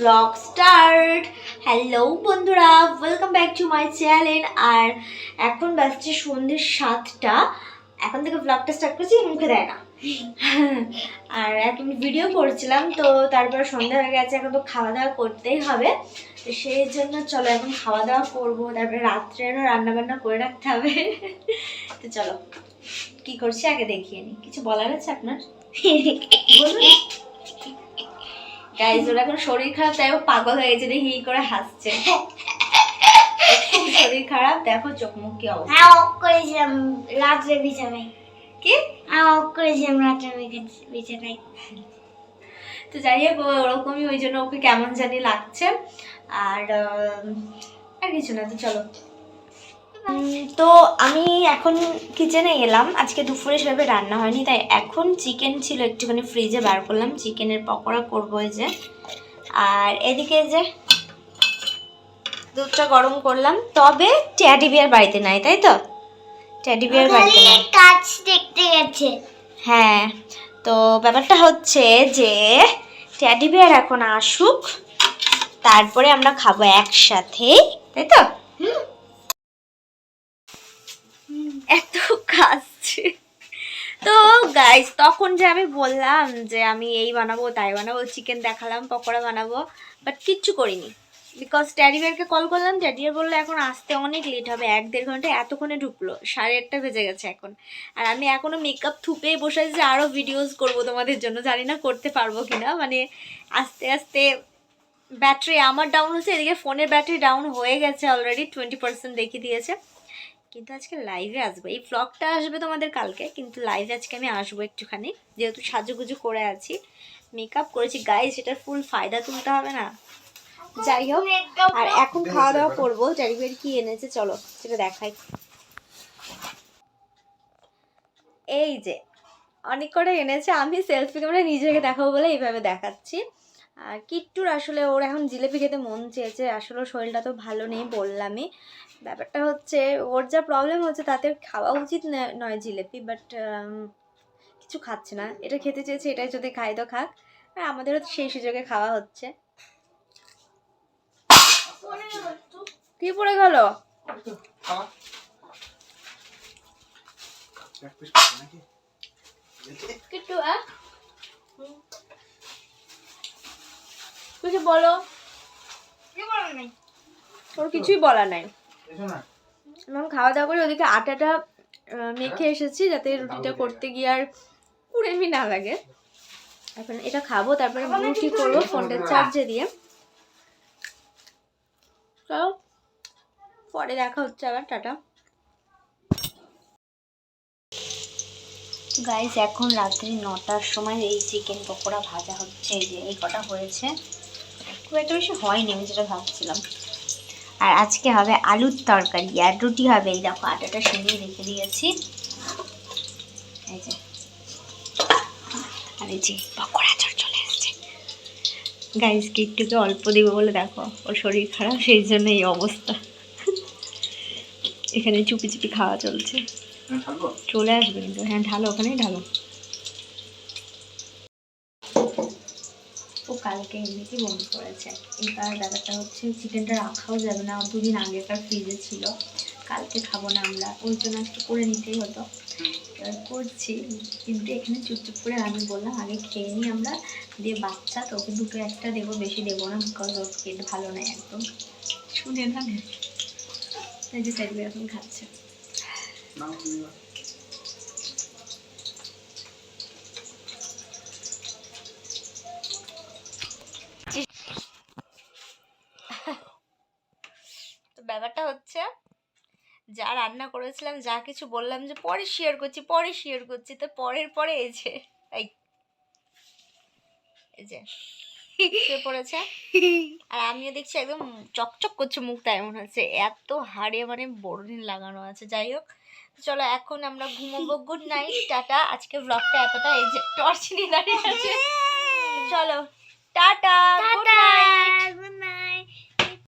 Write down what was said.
Blog start hello বন্ধুরা welcome back to my channel আর এখন বাজছে সন্ধ্যে সাতটা। এখন থেকে ব্লগটা স্টার্ট করছি মুখে দেয় না। আর এখন ভিডিও করছিলাম তো তারপর সন্ধ্যা হয়ে গেছে এখন তো খাওয়া দাওয়া করতেই হবে। তো সেই জন্য চলো এখন খাওয়া দাওয়া করব তারপরে রাত্রেরও রান্না বান্না করে রাখতে হবে। তো চলো কি করছি আগে দেখিয়ে নি। কিছু বলার আছে আপনার? বলুন। গাইজ ওর এখন শরীর খারাপ তাই ও পাগল হয়ে গেছে হি করে হাসছে। শরীর খারাপ দেখো চোখ মুখ কি অবস্থা। হ্যাঁ অফ করেছিলাম রাত্রে বিছানায়। কি? হ্যাঁ অফ করেছিলাম রাত্রে বিছা- বিছানায়। তো যাই হোক ওরকমই ওই জন্য ওকে কেমন জানি লাগছে। আর আর কিছু না তো চলো। তো আমি এখন কিচেনে এলাম। আজকে দুপুরে সেভাবে রান্না হয়নি তাই এখন চিকেন ছিল একটুখানি ফ্রিজে বার করলাম। চিকেনের পকোড়া করব এই যে। আর এদিকে যে দুধটা গরম করলাম। তবে ট্যাডি বিয়ার বাড়িতে নাই তাই তো? ট্যাডি বিয়ার বাড়িতে নাই। কাজ দেখতে গেছে। হ্যাঁ তো ব্যাপারটা হচ্ছে যে ট্যাডি বিয়ার এখন আসুক তারপরে আমরা খাব একসাথে তাই তো? এত কাজছে তো গাইস তখন যে আমি বললাম যে আমি এই বানাবো, তাই বানাবো চিকেন দেখালাম, পকোড়া বানাবো বাট কিচ্ছু করিনি। বিকজ ট্যাডিবিয়ারকে কল করলাম ট্যাডিবিয়ার বলল, এখন আসতে অনেক লেট হবে, এক দেড় ঘণ্টা এতক্ষণে ঢুকলো, সাড়ে আটটা বেজে গেছে এখন। আর আমি এখনও মেকআপ থুপে বসে আছি যে আরও ভিডিওস করব তোমাদের জন্য, জানি না করতে পারব কিনা। মানে আস্তে আস্তে ব্যাটারি আমার ডাউন হচ্ছে এদিকে ফোনের ব্যাটারি ডাউন হয়ে গেছে অলরেডি টোয়েন্টি পার্সেন্ট দেখিয়ে দিয়েছে। কিন্তু আজকে লাইভে আসব। এই ব্লগটা আসবে তোমাদের কালকে কিন্তু লাইভে আজকে আমি আসব একটুখানি। যেহেতু সাজুগুজু করে আছি মেকআপ করেছি। গায়ে সেটার ফুল ফায়দা তুলতে হবে না। যাই হোক আর এখন খাওয়া দাওয়া করব। চারিবের কি এনেছে চলো সেটা দেখাই। এই যে অনেক করে এনেছে। আমি সেলফি ক্যামেরা নিজেকে দেখাবো বলে এইভাবে দেখাচ্ছি। আর কিট্টুর আসলে ওর এখন জিলেপি খেতে মন চেয়েছে আসলে শরীরটা তো ভালো নেই বললামই। ব্যাপারটা হচ্ছে ওর যা প্রবলেম হচ্ছে তাতে খাওয়া উচিত নয় জিলেপি বাট কিছু খাচ্ছে না। এটা খেতে চেয়েছে এটাই যদি খাই তো খাক। আর আমাদেরও তো সেই সুযোগে খাওয়া হচ্ছে। কি পড়ে গেল? কিট্টু আহ? কিছু বলো। ওর কিছুই বলার নাই। এখন খাওয়া দাওয়া করে ওদিকে আটাটা মেখে এসেছি যাতে রুটিটা করতে গিয়ে আর কুড়েমি না লাগে। এখন এটা খাব তারপরে রুটি করব ফোনটা চার্জে দিয়ে। চলো পরে দেখা হচ্ছে আবার টাটা। গাইজ এখন রাত্রি নটার সময় এই চিকেন পকোড়া ভাজা হচ্ছে এই যে এই কটা হয়েছে। খুব একটা বেশি হয়নি আমি যেটা ভাবছিলাম। আর আজকে হবে আলুর তরকারি আর রুটি হবে এই দেখো আটাটা সেমিয়ে রেখে দিয়েছি। এই যে। আর এই যে পকোড়া চট চলে এসছে। গাইজ একটুকে অল্প দিব বলে দেখো ওর শরীর খারাপ সেই জন্য এই অবস্থা। এখানে চুপি চুপি খাওয়া চলছে। চলে আসবে কিন্তু হ্যাঁ ঢালো ওখানেই ঢালো ও কালকে এমনিতে বমি করেছে। এবার ব্যাপারটা হচ্ছে, চিকেনটা রাখাও যাবে না। দুদিন আগেকার ফ্রিজে ছিল। কালকে খাব না আমরা। ওই জন্য আজকে করে নিতেই হতো। করছি। কিন্তু এখানে চুপচুপ করে আমি বললাম, আগে খেয়ে নিই আমরা। দিয়ে বাচ্চা তো ওকে দুটো একটা দেবো। বেশি দেবো না বিকজ ওর পেট ভালো নয় একদম। শুনে না যে এখন খাচ্ছে তো ব্যাপারটা হচ্ছে যা রান্না করেছিলাম যা কিছু বললাম যে পরে শেয়ার করছি পরে শেয়ার করছি তো পরের পরে এই যে এই এই যে শুয়ে পড়েছে। আর আমিও দেখছি একদম চকচক করছে মুখটা এমন হচ্ছে এত হাড়ে মানে বড়দিন লাগানো আছে যাই হোক। চলো এখন আমরা ঘুমোবো গুড নাইট টাটা আজকে ব্লগটা এতটা এই যে টর্চ নিয়ে দাঁড়িয়ে আছে। চলো টাটা গুড নাইট